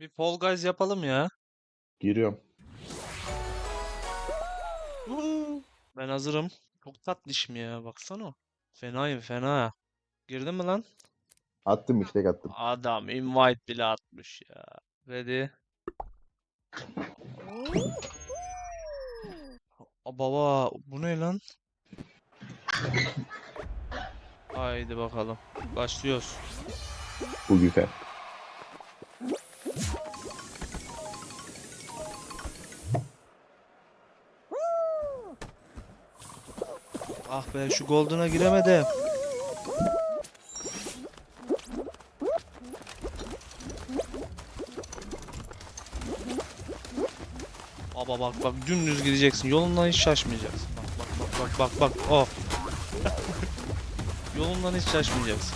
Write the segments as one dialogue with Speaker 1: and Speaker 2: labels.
Speaker 1: Bir Fall Guys yapalım ya.
Speaker 2: Giriyorum.
Speaker 1: Ben hazırım. Çok tatlışım ya baksana. Fenayım fena. Girdin mi lan?
Speaker 2: Attım istek attım.
Speaker 1: Adam invite bile atmış ya. Ready. Aa, baba bu ne lan? Haydi bakalım. Başlıyoruz.
Speaker 2: Bu güzel.
Speaker 1: Ah be şu Golden'a giremedim. Baba bak bak dümdüz gideceksin. Yolundan hiç şaşmayacaksın. Bak bak bak bak bak bak. Oh. Yolundan hiç şaşmayacaksın.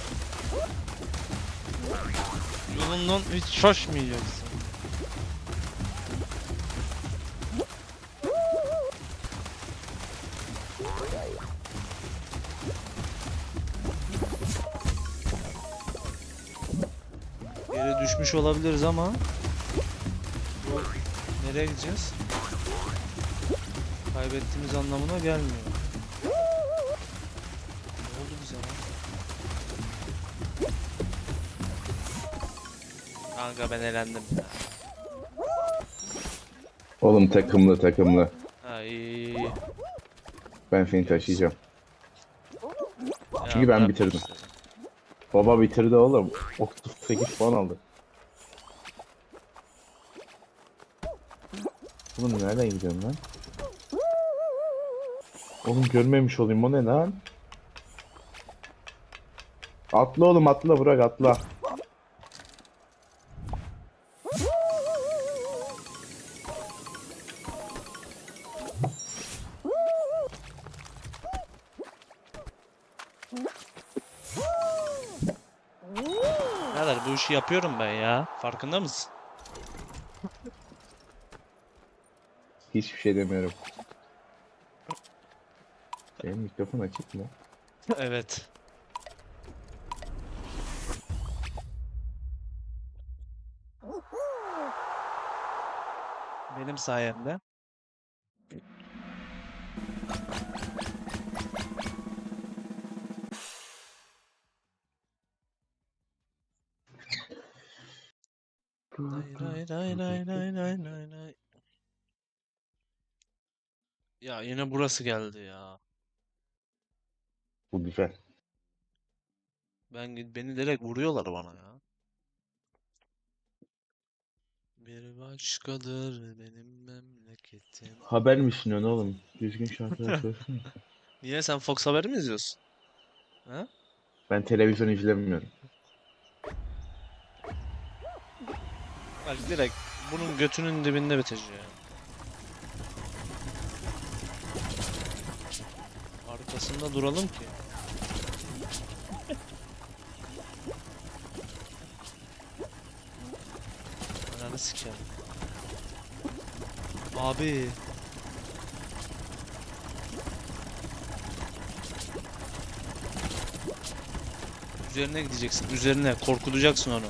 Speaker 1: Yolundan hiç şaşmayacaksın. Yere düşmüş olabiliriz ama nereye gideceğiz? Kaybettiğimiz anlamına gelmiyor. Ne oldu bize lan? Kanka ben elendim ya.
Speaker 2: Oğlum takımlı takımlı.
Speaker 1: Ha iyi iyi iyi.
Speaker 2: Ben seni taşıyacağım.
Speaker 1: Ya
Speaker 2: Çünkü ben bitirdim. Baba bitirdi oğlum. 38 puan aldı. Oğlum nereden gidiyorsun lan? Oğlum görmemiş olayım o ne lan? Atla oğlum atla bırak atla.
Speaker 1: İşi yapıyorum ben ya. Farkında mısın?
Speaker 2: Hiçbir şey demiyorum. Benim mikrofon açık mı?
Speaker 1: Evet. Benim sayemde. Ya yine burası geldi ya.
Speaker 2: Bu güzel.
Speaker 1: Ben beni direkt vuruyorlar bana ya. Bir başkadır benim memleketim.
Speaker 2: Haber mi sunuyorsun oğlum? Düzgün şarkılar söylesene.
Speaker 1: Niye sen Fox Haber mi izliyorsun? Ha?
Speaker 2: Ben televizyon izlemiyorum.
Speaker 1: Bak direkt bunun götünün dibinde bitecek. Arkasında duralım ki. Ananı sikerim. Abi. Üzerine gideceksin. Üzerine korkutacaksın onu.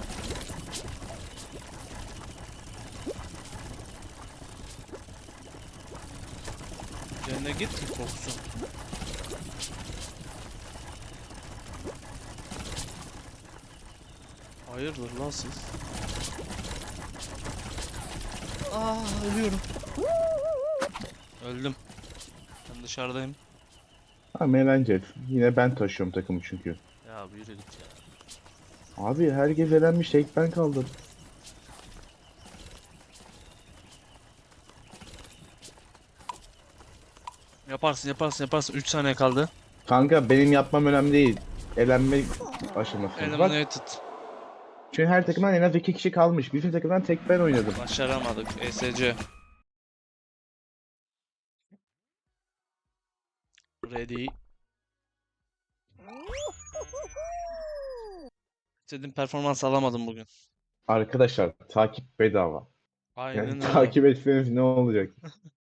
Speaker 1: Üzerine git ki korksun. Hayırdır lan siz? Aa ölüyorum. Öldüm. Ben dışarıdayım.
Speaker 2: Ama eğlenceli. Yine ben taşıyorum takımı çünkü.
Speaker 1: Ya bir yürü git ya.
Speaker 2: Abi herkes elenmiş tek ben kaldım.
Speaker 1: Yaparsın yaparsın yaparsın. 3 saniye kaldı.
Speaker 2: Kanka benim yapmam önemli değil. Elenme aşaması. Bak
Speaker 1: Eliminated.
Speaker 2: çünkü her takımdan en az iki kişi kalmış. Bizim takımdan tek ben oynadım.
Speaker 1: Başaramadık. ESC. Ready. İstediğim performans alamadım bugün.
Speaker 2: Arkadaşlar takip bedava.
Speaker 1: Aynen
Speaker 2: Yani
Speaker 1: öyle.
Speaker 2: takip etseniz ne olacak?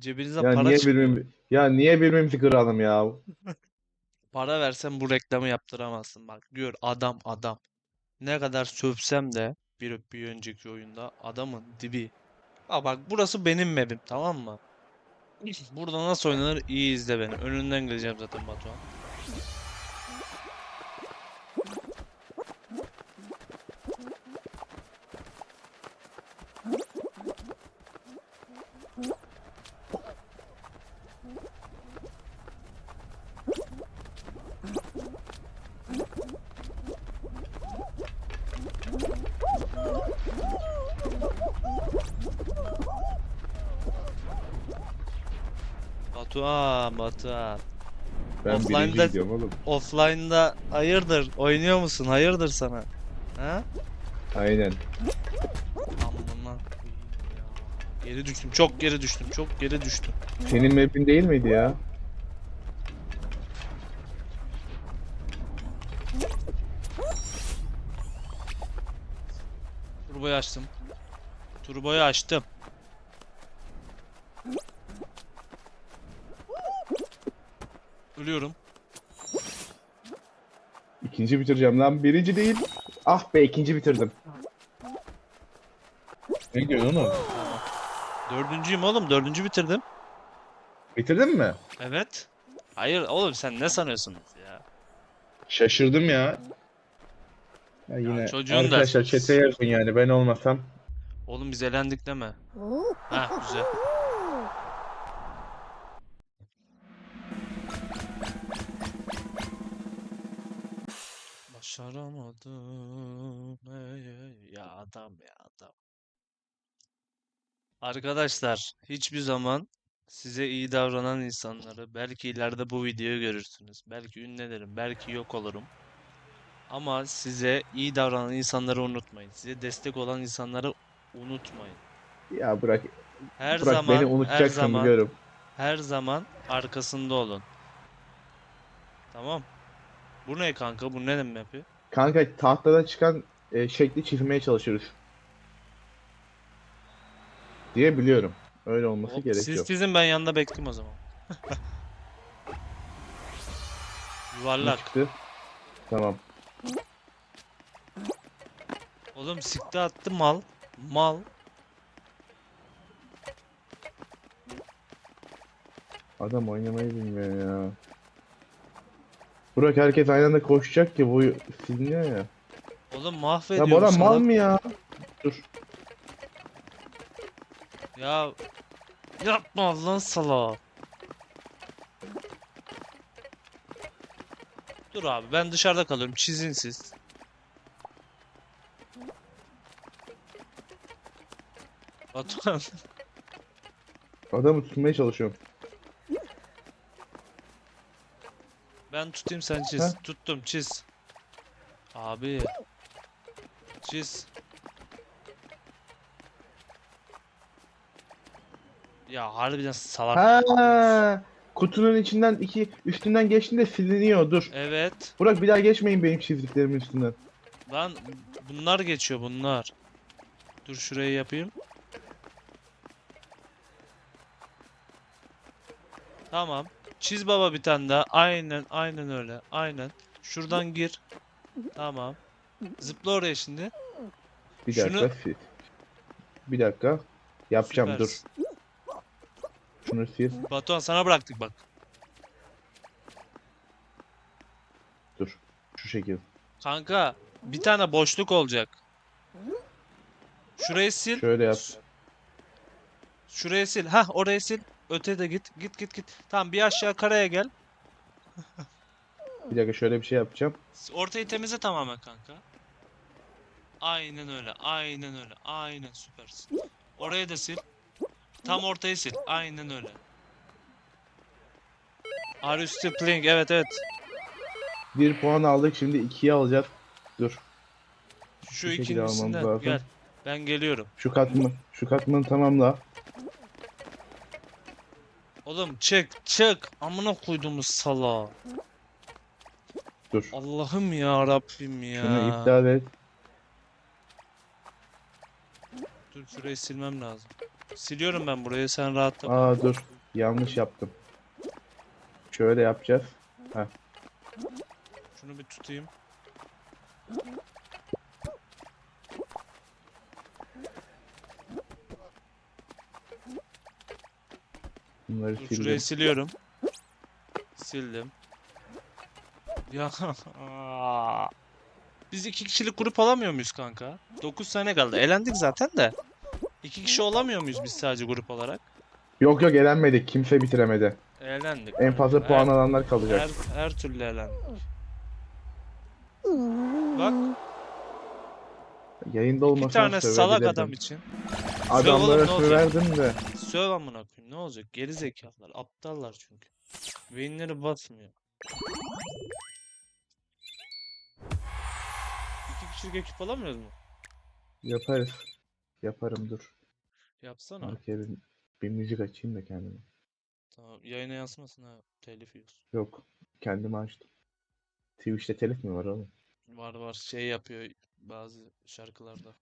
Speaker 1: Cebinize
Speaker 2: Ya
Speaker 1: para
Speaker 2: niye
Speaker 1: çıkıyor.
Speaker 2: birbirimizi ya niye birbirimizi kıralım ya?
Speaker 1: Para versem bu reklamı yaptıramazsın. Bak gör adam adam. Ne kadar sövsem de bir, bir önceki oyunda adamın dibi. Aa bak burası benim map'im tamam mı? Burada nasıl oynanır iyi izle beni. Önünden geleceğim zaten Batuhan. Batuhan, Batuhan.
Speaker 2: Ben
Speaker 1: Offline'da-
Speaker 2: birinci gidiyorum oğlum.
Speaker 1: Offline'da hayırdır? Oynuyor musun? Hayırdır sana? Ha?
Speaker 2: Aynen.
Speaker 1: Amına koyayım ya. Geri düştüm. Çok geri düştüm. Çok geri düştüm.
Speaker 2: Senin map'in değil miydi ya?
Speaker 1: Turboyu açtım. Turboyu açtım. Ölüyorum.
Speaker 2: İkinci bitireceğim lan. Birinci değil. Ah be ikinci bitirdim. Ne diyorsun oğlum?
Speaker 1: Dördüncüyüm oğlum. Dördüncü bitirdim.
Speaker 2: Bitirdin mi?
Speaker 1: Evet. Hayır oğlum sen ne sanıyorsun ya?
Speaker 2: Şaşırdım ya. Ya yine
Speaker 1: çocuğun da-
Speaker 2: arkadaşlar chat'e yazın yani ben olmasam.
Speaker 1: Oğlum biz elendik deme. Ha güzel. Başaramadım. Ey, ey. Ya adam ya adam. Arkadaşlar hiçbir zaman size iyi davranan insanları belki ileride bu videoyu görürsünüz. Belki ünlenirim, belki yok olurum. Ama size iyi davranan insanları unutmayın. Size destek olan insanları unutmayın.
Speaker 2: Ya bırak,
Speaker 1: Her
Speaker 2: bırak
Speaker 1: zaman,
Speaker 2: beni
Speaker 1: her
Speaker 2: unutacaksın
Speaker 1: zaman,
Speaker 2: biliyorum.
Speaker 1: her zaman arkasında olun. Tamam. Bu ne kanka? Bu ne map'i?
Speaker 2: Kanka tahtadan çıkan e, şekli çizmeye çalışıyoruz. Diye biliyorum. Öyle olması
Speaker 1: Hop,
Speaker 2: gerekiyor.
Speaker 1: Siz çizin ben yanında bekleyeyim o zaman. Yuvarlak.
Speaker 2: çıktı? Tamam.
Speaker 1: Oğlum sikti attı mal. Mal.
Speaker 2: Adam oynamayı bilmiyor ya. Burak herkes aynı anda koşacak ki bu siliniyor ya.
Speaker 1: Oğlum
Speaker 2: Ya
Speaker 1: mahvediyor
Speaker 2: bu adam mal mı ya? Dur.
Speaker 1: Ya yapma lan sala. Dur abi ben dışarıda kalıyorum. Çizin siz. Batuhan.
Speaker 2: Adamı tutmaya çalışıyorum.
Speaker 1: Ben tutayım sen çiz.
Speaker 2: Ha?
Speaker 1: Tuttum çiz. Abi. Çiz. Ya harbiden salak.
Speaker 2: Ha, kutunun içinden iki üstünden geçtiğinde siliniyor. Dur.
Speaker 1: Evet.
Speaker 2: Burak bir daha geçmeyin benim çizdiklerimin üstünden.
Speaker 1: Lan bunlar geçiyor bunlar. Dur şurayı yapayım. Tamam. Çiz baba bir tane daha. Aynen aynen öyle. Aynen. Şuradan gir. Tamam. Zıpla oraya şimdi.
Speaker 2: Bir
Speaker 1: Şunu-
Speaker 2: dakika sil. Bir dakika. Yapacağım dur.
Speaker 1: Süpersin.
Speaker 2: Şunu sil.
Speaker 1: Batuhan sana bıraktık bak.
Speaker 2: Dur. Şu şekil.
Speaker 1: Kanka bir tane boşluk olacak. Şurayı sil.
Speaker 2: Şöyle yap.
Speaker 1: Şurayı sil. Hah orayı sil. Öte de git. Git git git. Tamam bir aşağı karaya gel.
Speaker 2: Bir dakika şöyle bir şey yapacağım.
Speaker 1: Ortayı temizle tamamen kanka. Aynen öyle. Aynen öyle. Aynen süpersin. Orayı da sil. Tam ortayı sil. Aynen öyle. Are you still playing? Evet evet.
Speaker 2: Bir puan aldık şimdi ikiye alacağız. Dur.
Speaker 1: Şu
Speaker 2: Bu şekilde almamız
Speaker 1: ikincisinden
Speaker 2: lazım.
Speaker 1: gel. Ben geliyorum.
Speaker 2: Şu katmı, şu katmanı tamamla.
Speaker 1: Oğlum çık çık. Amına koyduğumuz sala.
Speaker 2: Dur.
Speaker 1: Allah'ım ya Rabbim ya.
Speaker 2: Şunu iptal et.
Speaker 1: Dur şurayı silmem lazım. Siliyorum ben burayı sen rahatla.
Speaker 2: Aa dur. Yanlış yaptım. Şöyle yapacağız.
Speaker 1: Şunu bir tutayım.
Speaker 2: Bunları
Speaker 1: Dur,
Speaker 2: sildim.
Speaker 1: şurayı siliyorum. Sildim. Ya Biz iki kişilik grup olamıyor muyuz kanka? 9 sene kaldı. Elendik zaten de. İki kişi olamıyor muyuz biz sadece grup olarak?
Speaker 2: Yok yok elenmedik. Kimse bitiremedi.
Speaker 1: Elendik.
Speaker 2: En fazla
Speaker 1: Her-
Speaker 2: puan alanlar kalacak.
Speaker 1: Her, her türlü elendik. Bak
Speaker 2: Yayında
Speaker 1: bir
Speaker 2: olmasa
Speaker 1: tane salak adam için.
Speaker 2: Adamlara
Speaker 1: ne olacak?
Speaker 2: söverdim de.
Speaker 1: Söv amına koyayım ne olacak? Geri zekalılar, aptallar çünkü. Beyinleri basmıyor. İki kişilik ekip alamıyoruz mu?
Speaker 2: Yaparız. Yaparım dur.
Speaker 1: Yapsana.
Speaker 2: Arkaya bir, bir müzik açayım da kendime.
Speaker 1: Tamam. Yayına yansımasın ha. Telif yiyorsun.
Speaker 2: Yok. Kendimi açtım. Twitch'te telif mi var oğlum?
Speaker 1: Var var şey yapıyor bazı şarkılarda.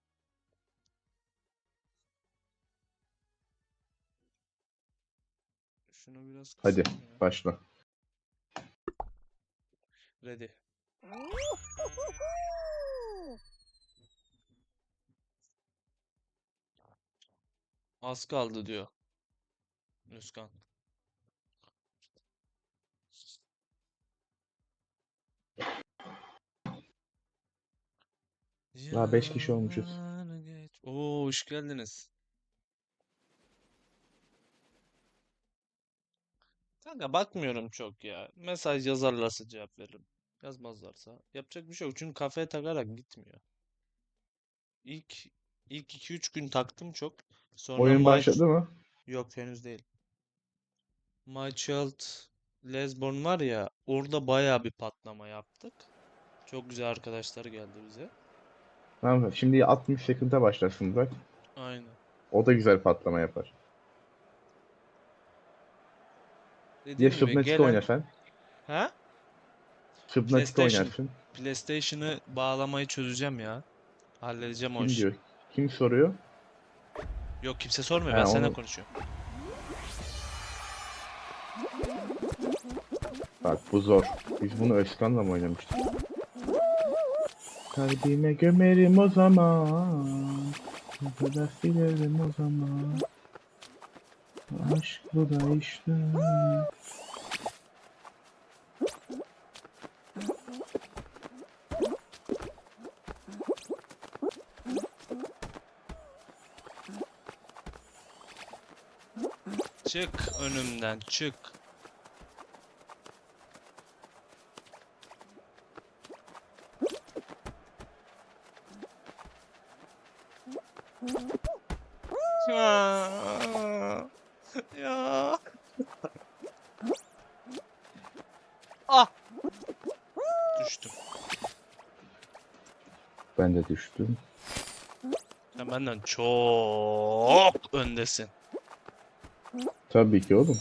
Speaker 1: Şunu biraz
Speaker 2: Hadi
Speaker 1: ya.
Speaker 2: başla.
Speaker 1: Ready. Az kaldı diyor. Özkan.
Speaker 2: Daha beş kişi olmuşuz.
Speaker 1: Oo hoş geldiniz. Kanka bakmıyorum çok ya. Mesaj yazarlarsa cevap veririm. Yazmazlarsa yapacak bir şey yok çünkü kafaya takarak gitmiyor. İlk ilk 2-3 gün taktım çok. Sonra
Speaker 2: Oyun
Speaker 1: My-
Speaker 2: başladı mı?
Speaker 1: Yok henüz değil. My Child Lesborn var ya orada bayağı bir patlama yaptık. Çok güzel arkadaşlar geldi bize.
Speaker 2: Tamam şimdi 60 sekunda başlasın bak.
Speaker 1: Aynen.
Speaker 2: O da güzel patlama yapar.
Speaker 1: Dediğim
Speaker 2: Ya
Speaker 1: gibi
Speaker 2: Subnautica
Speaker 1: gelen...
Speaker 2: oyna sen.
Speaker 1: Ha?
Speaker 2: Subnautica
Speaker 1: PlayStation.
Speaker 2: oynarsın.
Speaker 1: PlayStation'ı bağlamayı çözeceğim ya. Halledeceğim o
Speaker 2: Kim
Speaker 1: işi.
Speaker 2: diyor? Kim soruyor?
Speaker 1: Yok kimse sormuyor.
Speaker 2: Ha,
Speaker 1: Ben seninle
Speaker 2: onu-
Speaker 1: konuşuyorum.
Speaker 2: Bak bu zor. Biz bunu Özkan'la mı oynamıştık? Kalbime gömerim o zaman. Bu kadar silerim o zaman. Aşk bu da işte.
Speaker 1: Çık önümden çık. Ya. Düştüm. Sen benden çok öndesin.
Speaker 2: Tabii ki oğlum.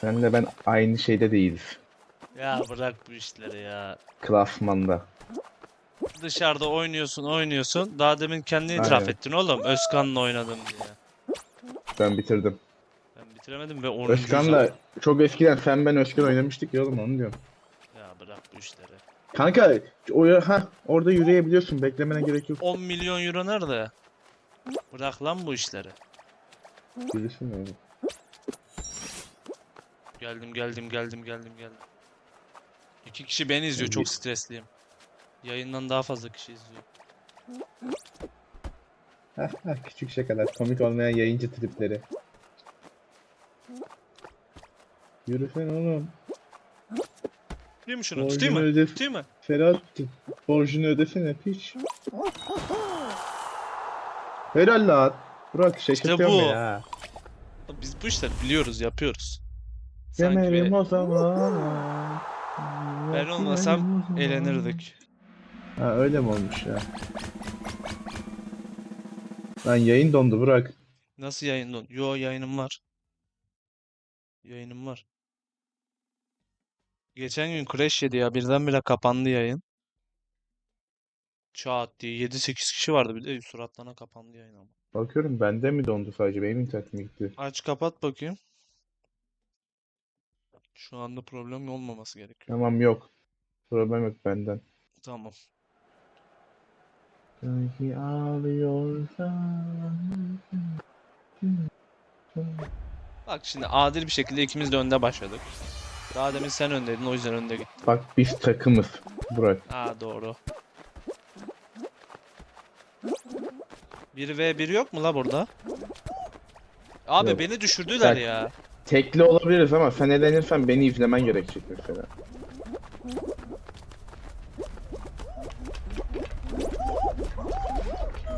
Speaker 2: Senle ben aynı şeyde değiliz.
Speaker 1: Ya bırak bu işleri ya.
Speaker 2: Klasmanda.
Speaker 1: Dışarıda oynuyorsun oynuyorsun. Daha demin kendini itiraf
Speaker 2: Aynen.
Speaker 1: ettin oğlum. Özkan'la oynadım diye.
Speaker 2: Ben bitirdim.
Speaker 1: Ben bitiremedim ve 10.
Speaker 2: Özkan'la çok eskiden sen ben Özkan oynamıştık ya oğlum onu diyorum.
Speaker 1: Ya bırak bu işleri.
Speaker 2: Kanka o ha orada yürüyebiliyorsun. Beklemene gerek yok.
Speaker 1: 10 milyon euro nerede? Bırak lan bu işleri.
Speaker 2: Yürüsün öyle.
Speaker 1: Geldim geldim geldim geldim geldim. İki kişi beni izliyor. Çok stresliyim. Yayından daha fazla kişi izliyor.
Speaker 2: Küçük şakalar. Komik olmayan yayıncı tripleri. Yürüsene oğlum.
Speaker 1: Tutayım mı şunu? Tutayım
Speaker 2: Borcunu
Speaker 1: mı?
Speaker 2: öde.
Speaker 1: Tutayım mı?
Speaker 2: Ferhat borcunu ödesene piç. Helal lan. Burak şaşırtıyor
Speaker 1: bu.
Speaker 2: beni ha.
Speaker 1: Biz bu işleri biliyoruz, yapıyoruz. Sanki
Speaker 2: o zaman.
Speaker 1: ben olmasam eğlenirdik.
Speaker 2: Ha öyle mi olmuş ya? Lan yayın dondu Burak.
Speaker 1: Nasıl yayın? Yo yayınım var. Yayınım var. Geçen gün crash yedi ya. Birdenbire kapandı yayın. Çat diye 7-8 kişi vardı bir de suratlarına kapandı yayın ama.
Speaker 2: Bakıyorum bende mi dondu sadece benim internetim gitti.
Speaker 1: Aç kapat bakayım. Şu anda problem olmaması gerekiyor.
Speaker 2: Tamam yok. Problem yok benden.
Speaker 1: Tamam.
Speaker 2: Sanki ağlıyorsan.
Speaker 1: Bak Bak şimdi adil bir şekilde ikimiz de önde başladık. Daha demin sen öndeydin o yüzden önde gittin.
Speaker 2: Bak biz takımız Burak.
Speaker 1: Ha doğru. 1v1 yok mu la burada? Abi
Speaker 2: Yok.
Speaker 1: beni düşürdüler
Speaker 2: Bak.
Speaker 1: ya.
Speaker 2: Tekli olabiliriz ama sen elenirsen beni izlemen gerekecek mesela.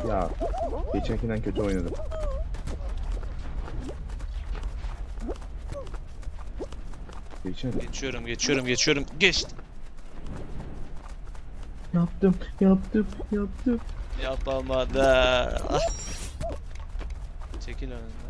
Speaker 2: Ya geçenkinden kötü oynadım. Geçen
Speaker 1: Geçiyorum geçiyorum geçiyorum. Geçtim.
Speaker 2: yaptım yaptım yaptım.
Speaker 1: Yapamadı. Çekil önünden.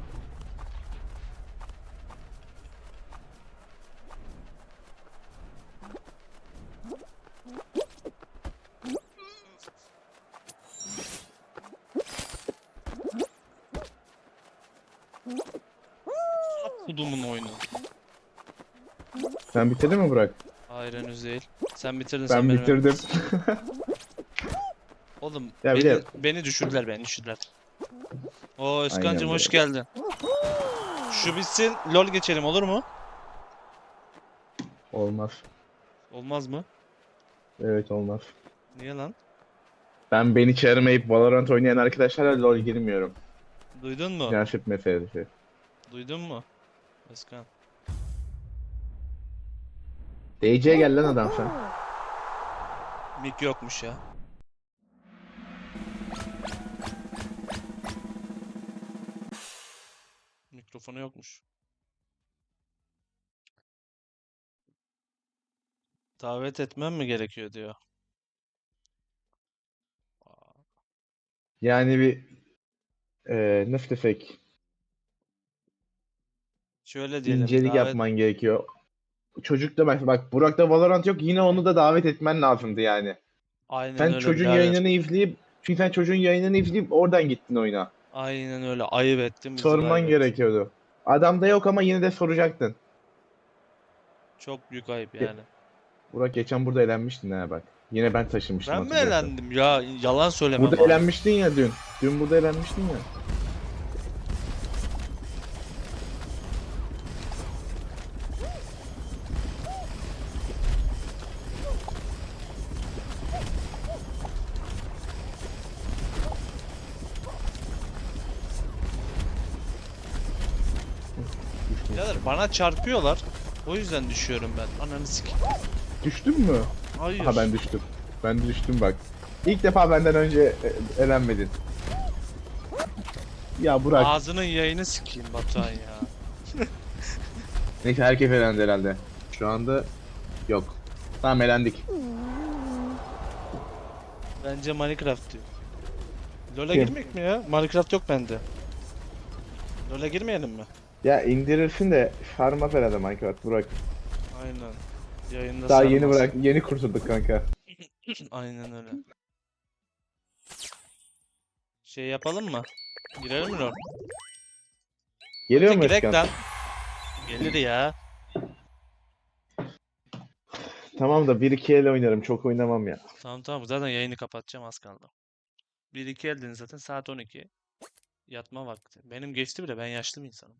Speaker 1: Kudumun oyunu.
Speaker 2: Sen bitirdin mi Burak?
Speaker 1: Hayır henüz değil. Sen bitirdin
Speaker 2: Ben
Speaker 1: sen
Speaker 2: bitirdim.
Speaker 1: Oğlum
Speaker 2: Ya
Speaker 1: beni, beni düşürdüler beni düşürdüler. Oo Özkan'cım hoş geldin. Şu bitsin LOL geçelim olur mu?
Speaker 2: olmaz.
Speaker 1: Olmaz mı?
Speaker 2: Evet olmaz.
Speaker 1: Niye lan?
Speaker 2: Ben beni çağırmayıp Valorant oynayan arkadaşlarla LoL girmiyorum.
Speaker 1: Duydun mu?
Speaker 2: Prensip meselesi.
Speaker 1: Duydun mu? Özkan.
Speaker 2: DC'ye gel lan adam sen.
Speaker 1: Mik yokmuş ya. Mikrofonu yokmuş. Davet etmem mi gerekiyor diyor.
Speaker 2: Yani bir eee nasıl desek
Speaker 1: Şöyle diyelim.
Speaker 2: incelik
Speaker 1: davet-
Speaker 2: yapman gerekiyor. Çocuk da bak, bak Burak'ta Valorant yok yine onu da davet etmen lazımdı yani.
Speaker 1: Aynen
Speaker 2: Sen
Speaker 1: öyle
Speaker 2: çocuğun
Speaker 1: birader.
Speaker 2: yayınını izleyip çünkü sen çocuğun yayınını izleyip oradan gittin oyuna.
Speaker 1: Aynen öyle. Ayıp ettim. bizi
Speaker 2: Sorman
Speaker 1: kaybettin.
Speaker 2: gerekiyordu. Adamda yok ama yine de soracaktın.
Speaker 1: Çok büyük ayıp yani.
Speaker 2: Burak geçen burada elenmiştin ha bak. Yine ben taşımıştım
Speaker 1: Ben mi
Speaker 2: hatırlıyorsan.
Speaker 1: elendim ya? Yalan söyleme
Speaker 2: Burada
Speaker 1: bana.
Speaker 2: elenmiştin ya dün. Dün burada elenmiştin ya.
Speaker 1: Birader bana çarpıyorlar. O yüzden düşüyorum ben. Ananı sikeyim.
Speaker 2: Düştün mü?
Speaker 1: Hayır.
Speaker 2: Ha ben düştüm. Ben düştüm bak. İlk defa benden önce e, elenmedin. Ya Burak.
Speaker 1: Ağzının yayını sikeyim Batuhan ya.
Speaker 2: Neyse herkes elendi herhalde. Şu anda yok. Tamam elendik.
Speaker 1: Bence Minecraft diyor.
Speaker 2: Kim?
Speaker 1: girmek mi ya? Minecraft yok bende. LoL'e girmeyelim mi?
Speaker 2: Ya indirirsin de sarmaz herhalde Minecraft Burak.
Speaker 1: Aynen. Yayında
Speaker 2: Daha yeni
Speaker 1: sarmaz.
Speaker 2: bırak, yeni kurtulduk kanka.
Speaker 1: Aynen öyle. Şey yapalım mı? Girelim mi?
Speaker 2: Geliyor mu
Speaker 1: Girek
Speaker 2: Özkan?
Speaker 1: lan. Gelir ya.
Speaker 2: Tamam da 1-2 el oynarım, çok oynamam ya.
Speaker 1: Tamam tamam zaten yayını kapatacağım az kaldı. 1-2 eldin zaten saat 12. Yatma vakti. Benim geçti bile ben yaşlı bir insanım.